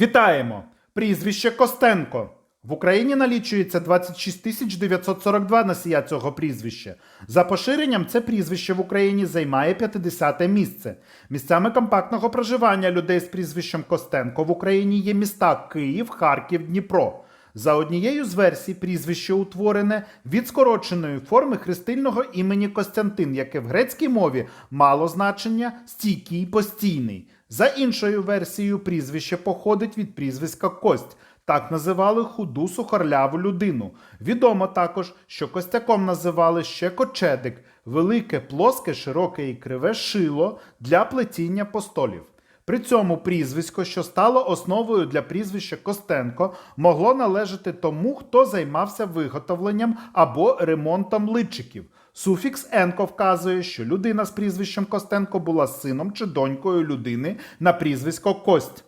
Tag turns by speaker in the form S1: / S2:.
S1: Вітаємо! Прізвище Костенко. В Україні налічується 26 тисяч 942 носія цього прізвища. За поширенням це прізвище в Україні займає 50-те місце. Місцями компактного проживання людей з прізвищем Костенко в Україні є міста Київ, Харків, Дніпро. За однією з версій, прізвище утворене від скороченої форми хрестильного імені Костянтин, яке в грецькій мові мало значення стійкий постійний. За іншою версією, прізвище походить від прізвиська Кость. Так називали худу сухорляву людину. Відомо також, що костяком називали ще кочедик велике, плоске, широке і криве шило для плетіння постолів. При цьому прізвисько, що стало основою для прізвища Костенко, могло належати тому, хто займався виготовленням або ремонтом личиків. Суфікс «енко» вказує, що людина з прізвищем Костенко була сином чи донькою людини на прізвисько Кость.